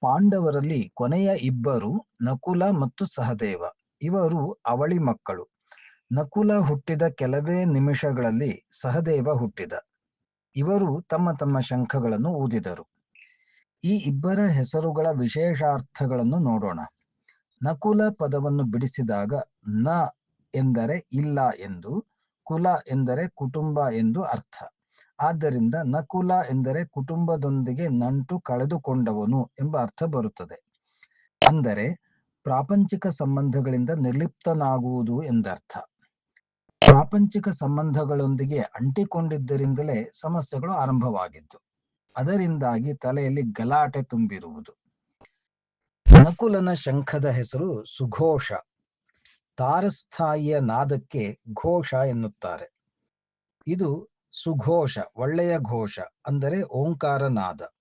ಪಾಂಡವರಲ್ಲಿ ಕೊನೆಯ ಇಬ್ಬರು ನಕುಲ ಮತ್ತು ಸಹದೇವ. ಇವರು ಅವಳಿ ಮಕ್ಕಳು. ನಕುಲ ಹುಟ್ಟಿದ ಕೆಲವೇ ನಿಮಿಷಗಳಲ್ಲಿ ಸಹದೇವ ಹುಟ್ಟಿದ. ಇವರು ತಮ್ಮ ತಮ್ಮ ಶಂಖಗಳನ್ನು ಊದಿದರು. ಈ ಇಬ್ಬರ ಹೆಸರುಗಳ ವಿಶೇಷಾರ್ಥಗಳನ್ನು ನೋಡೋಣ. ನಕುಲ ಪದವನ್ನು ಬಿಡಿಸಿದಾಗ ನ ಎಂದರೆ ಇಲ್ಲ ಎಂದು, ಕುಲ ಎಂದರೆ ಕುಟುಂಬ ಎಂದು ಅರ್ಥ. ಆದ್ದರಿಂದ ನಕುಲ ಎಂದರೆ ಕುಟುಂಬದೊಂದಿಗೆ ನಂಟು ಕಳೆದುಕೊಂಡವನು ಎಂಬ ಅರ್ಥ ಬರುತ್ತದೆ. ಅಂದರೆ ಪ್ರಾಪಂಚಿಕ ಸಂಬಂಧಗಳಿಂದ ನಿರ್ಲಿಪ್ತನಾಗುವುದು ಎಂದರ್ಥ. ಪ್ರಾಪಂಚಿಕ ಸಂಬಂಧಗಳೊಂದಿಗೆ ಅಂಟಿಕೊಂಡಿದ್ದರಿಂದಲೇ ಸಮಸ್ಯೆಗಳು ಆರಂಭವಾಗಿದ್ದು, ಅದರಿಂದಾಗಿ ತಲೆಯಲ್ಲಿ ಗಲಾಟೆ ತುಂಬಿರುವುದು. ನಕುಲನ ಶಂಖದ ಹೆಸರು ಸುಘೋಷ. ತಾರಸ್ಥಾಯಿಯ ನಾದಕ್ಕೆ ಘೋಷ ಎನ್ನುತ್ತಾರೆ. ಇದು ಸುಘೋಷ, ಒಳ್ಳೆಯ ಘೋಷ ಅಂದರೆ ಓಂಕಾರನಾದ.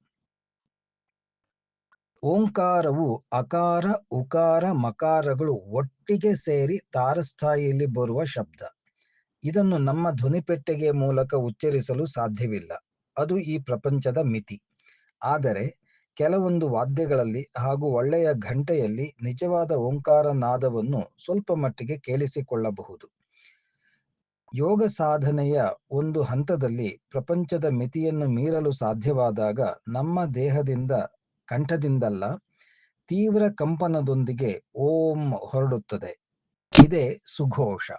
ಓಂಕಾರವು ಅಕಾರ, ಉಕಾರ, ಮಕಾರಗಳು ಒಟ್ಟಿಗೆ ಸೇರಿ ತಾರಸ್ಥಾಯಿಯಲ್ಲಿ ಬರುವ ಶಬ್ದ. ಇದನ್ನು ನಮ್ಮ ಧ್ವನಿಪೆಟ್ಟಿಗೆ ಮೂಲಕ ಉಚ್ಚರಿಸಲು ಸಾಧ್ಯವಿಲ್ಲ. ಅದು ಈ ಪ್ರಪಂಚದ ಮಿತಿ. ಆದರೆ, ಕೆಲವೊಂದು ವಾದ್ಯಗಳಲ್ಲಿ ಹಾಗೂ ಒಳ್ಳೆಯ ಘಂಟೆಯಲ್ಲಿ ನಿಜವಾದ ಓಂಕಾರ ನಾದವನ್ನು ಸ್ವಲ್ಪ ಮಟ್ಟಿಗೆ ಕೇಳಿಸಿಕೊಳ್ಳಬಹುದು. ಯೋಗ ಸಾಧನೆಯ ಒಂದು ಹಂತದಲ್ಲಿ ಪ್ರಪಂಚದ ಮಿತಿಯನ್ನು ಮೀರಲು ಸಾಧ್ಯವಾದಾಗ ನಮ್ಮ ದೇಹದಿಂದ, ಕಂಠದಿಂದಲ್ಲ, ತೀವ್ರ ಕಂಪನದೊಂದಿಗೆ ಓಂ ಹೊರಡುತ್ತದೆ. ಇದೇ ಸುಘೋಷ.